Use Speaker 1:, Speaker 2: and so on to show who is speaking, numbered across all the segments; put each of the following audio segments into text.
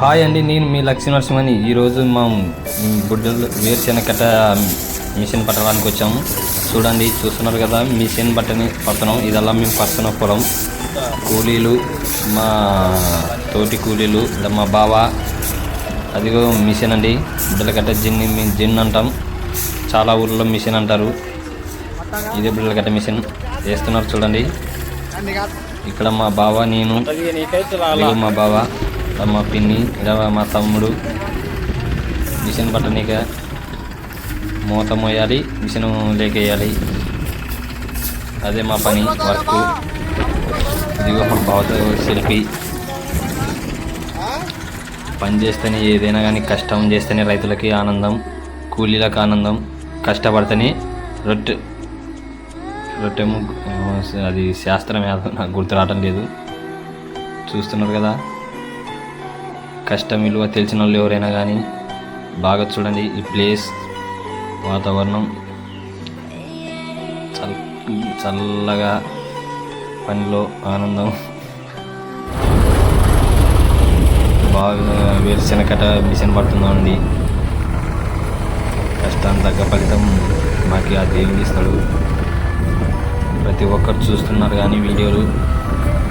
Speaker 1: Hi అండి నేను మీ లక్ష్మీ నరసింహని ఈరోజు మా బుడ్డలు వేరుశెనగకట్ట మిషన్ పట్టడానికి వచ్చాము. చూడండి చూస్తున్నారు కదా మిషన్ బట్టని పడుతున్నాం. ఇదల్లా మేము పడుతున్న పొలం. కూలీలు మా తోటి కూలీలు మా బావ. అదిగో మిషన్ అండి. బిడ్డల కట్ట జిన్ని మీ- జిన్ అంటాం. చాలా ఊర్లో మిషన్ అంటారు. ఇదే బిడ్డల కట్ట మిషన్. వేస్తున్నారు చూడండి. ఇక్కడ మా బావ నేను. మా బావ. మా పిన్ని ఇలా మా తమ్ముడు. మిషన్ పట్టనీక మూత మోయాలి మిషన్ లేకేయాలి. అదే మా పని వర్క్. ఇదిగో మా బావతో సెల్ఫీ. పని చేస్తేనే ఏదైనా కానీ కష్టం చేస్తేనే రైతులకి ఆనందం కూలీలకు ఆనందం కష్టపడితేనే రొట్టె. రొట్టెము అది శాస్త్రం నాకు గుర్తు రావటం లేదు. చూస్తున్నారు కదా? కష్టం విలువ తెలిసిన వాళ్ళు ఎవరైనా కానీ బాగా చూడండి. ఈ ప్లేస్ వాతావరణం చల్ చల్లగా పనిలో ఆనందం. బాగా వేరుశెనగట మిషన్ పడుతుందండి. కష్టానికి తగ్గ ఫలితం మాకు ఆ దేవుడు ఇస్తాడు. ప్రతి ఒక్కరు చూస్తున్నారు కానీ వీడియోలు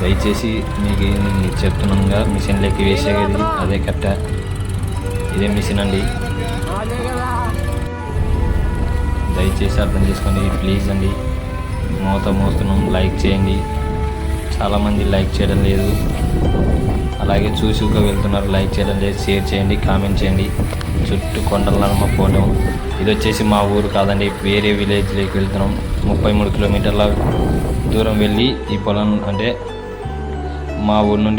Speaker 1: దయచేసి మీకు చెప్తున్నానుగా మిషన్లోకి వేసేది అదే కట్ట ఇదే మిషన్ అండి. దయచేసి అర్థం చేసుకోండి ప్లీజ్ అండి. మోత మోస్తున్నాం లైక్ చేయండి. చాలామంది లైక్ చేయడం లేదు. అలాగే చూసి వెళ్తున్నారు లైక్ చేయడం లేదు. షేర్ చేయండి కామెంట్ చేయండి. చుట్టూ కొండల నడుమ పోవడం ఇది వచ్చేసి మా ఊరు కాదండి వేరే విలేజ్లోకి వెళ్తున్నాం. ముప్పై మూడు కిలోమీటర్ల దూరం వెళ్ళి ఈ పొలం అంటే మా ఊరు నుండి